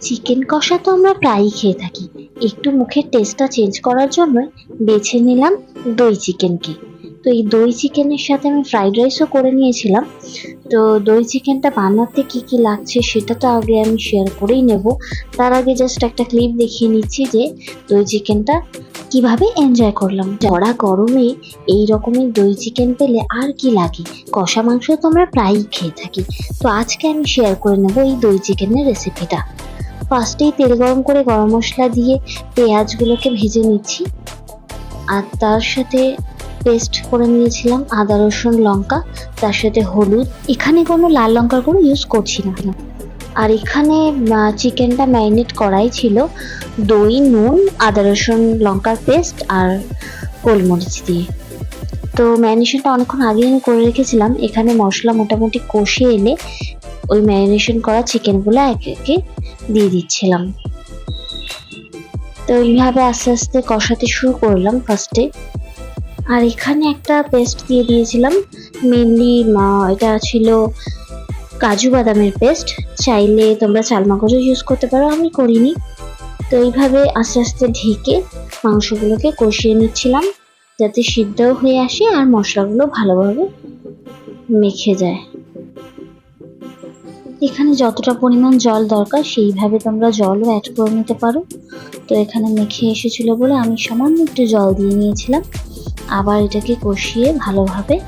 Chicken কষা তো আমরা প্রায়ই খেয়ে থাকি। একটু মুখের টেস্টটা চেঞ্জ করার জন্য বেছে নিলাম দই চিকেনকে তো এই দই চিকেনের সাথে আমি ফ্রাইড রাইসও করে নিয়েছিলাম। তো দই চিকেনটা বানাতে কি কি লাগছে সেটা তো আগে আমি শেয়ার করেই নেব। তার আগে জাস্ট একটা ক্লিপ দেখিয়ে নিচ্ছি যে দই চিকেনটা কীভাবে এনজয় করলাম। জড়া গরমে এই রকমের দই চিকেন পেলে আর কি লাগে? কষা মাংস তো আমরা প্রায়ই খেয়ে থাকি। তো আজকে আমি শেয়ার করে নেব এই দই চিকেনের রেসিপিটা ফার্স্টেই তেল গরম করে গরম মশলা দিয়ে পেঁয়াজগুলোকে ভেজে নিচ্ছি। আর তার সাথে পেস্ট করে নিয়েছিলাম আদা, রসুন, লঙ্কা, তার সাথে হলুদ। এখানে কোনো লাল লঙ্কার গুঁড়ো ইউজ করছি না। আর এখানে চিকেনটা ম্যারিনেট করাই ছিল। দই, নুন, আদা, রসুন, লঙ্কার পেস্ট আর গোলমরিচ দিয়ে। তো ম্যারিনেশনটা অনেকক্ষণ আগে আমি করে রেখেছিলাম। এখানে মশলা মোটামুটি কষে এলে ওই ম্যারিনেশন করা চিকেনগুলো একে একে দিয়ে দিচ্ছিলাম। তো এইভাবে আস্তে আস্তে কষাতে শুরু করলাম ফার্স্টে আর এখানে একটা পেস্ট দিয়ে দিয়েছিলাম মেনলি এটা ছিল কাজু বাদামের পেস্ট চাইলে তোমরা চালমাগজও ইউজ করতে পারো, আমি করিনি। তো এইভাবে আস্তে আস্তে ঢেকে মাংসগুলোকে কষিয়ে নিচ্ছিলাম, যাতে সিদ্ধও হয়ে আসে আর মশলাগুলো ভালোভাবে মেখে যায়। এখানে যতটা পরিমাণ জল দরকার, সেইভাবে তোমরা জলও অ্যাড করে নিতে পারো। তো এখানে মেখে এসেছিল বলে আমি সামান্য একটু জল দিয়ে নিয়েছিলাম। আবার এটাকে কষিয়ে ভালোভাবে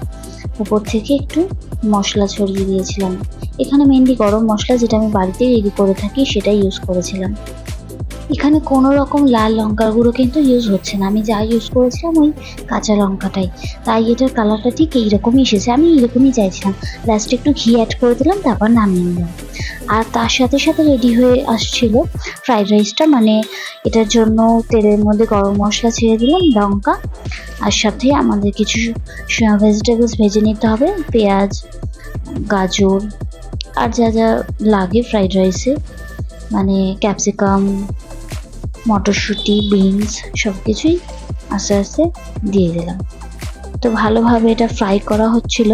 উপর থেকে একটু মশলা ছড়িয়ে দিয়েছিলাম। এখানে মেনলি গরম মশলা যেটা আমি বাড়িতে রেডি করে থাকি সেটাই ইউজ করেছিলাম। এখানে কোনো রকম লাল লঙ্কার গুঁড়ো কিন্তু ইউজ হচ্ছে না। আমি যা ইউজ করেছিলাম ওই কাঁচা লঙ্কাটাই। তাই এটার কালারটা ঠিক এইরকমই এসেছে। আমি এইরকমই চাইছিলাম। লাস্টে একটু ঘি অ্যাড করে দিলাম, তারপর নামিয়ে নিলাম। আর তার সাথে সাথে রেডি হয়ে আসছিল ফ্রাইড রাইসটা মানে এটার জন্য তেলের মধ্যে গরম মশলা ছেড়ে দিলাম, লঙ্কা। আর সাথে আমাদের কিছু ভেজিটেবলস ভেজে নিতে হবে, পেঁয়াজ, গাজর, আর যা যা লাগে ফ্রাইড রাইসে মানে ক্যাপসিকাম মটরশুঁটি বিনস সব কিছুই আস্তে আস্তে দিয়ে দিলাম। তো ভালোভাবে এটা ফ্রাই করা হচ্ছিল।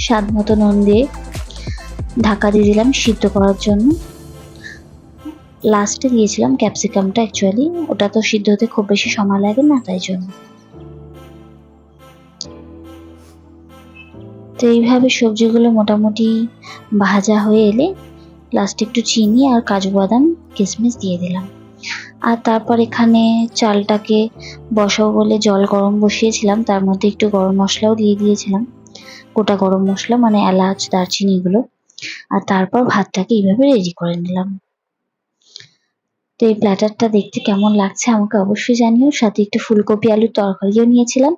স্বাদ মতো নুন দিয়ে। ঢাকা দিয়ে দিলাম সিদ্ধ করার জন্য। লাস্টে দিয়েছিলাম ক্যাপসিকামটা অ্যাকচুয়ালি ওটা তো সিদ্ধ হতে খুব বেশি সময় লাগে না, তাই জন্য। তো এইভাবে সবজিগুলো মোটামুটি ভাজা হয়ে এলে লাস্টে একটু চিনি আর কাজু বাদাম কিশমিশ দিয়ে দিলাম। আর তারপর এখানে চালটাকে বসাবো বলে জল গরম বসিয়েছিলাম, তার মধ্যে একটু গরম মশলাও দিয়ে দিয়েছিলাম। গোটা গরম মশলা মানে এলাচ, দারচিনি এগুলো। আর তারপর ভাতটাকে এইভাবে রেডি করে নিলাম। তো এই প্ল্যাটারটা দেখতে কেমন লাগছে আমাকে অবশ্যই জানিও। সাথে একটু ফুলকপি, আলুর তরকারিও নিয়েছিলাম।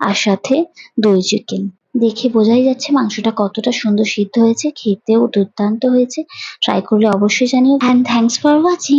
আর সাথে দই চিকেন। দেখে বোঝাই যাচ্ছে মাংসটা কতটা সুন্দর সিদ্ধ হয়েছে, খেতেও দুর্দান্ত হয়েছে। ট্রাই করলে অবশ্যই জানিও। And thanks for watching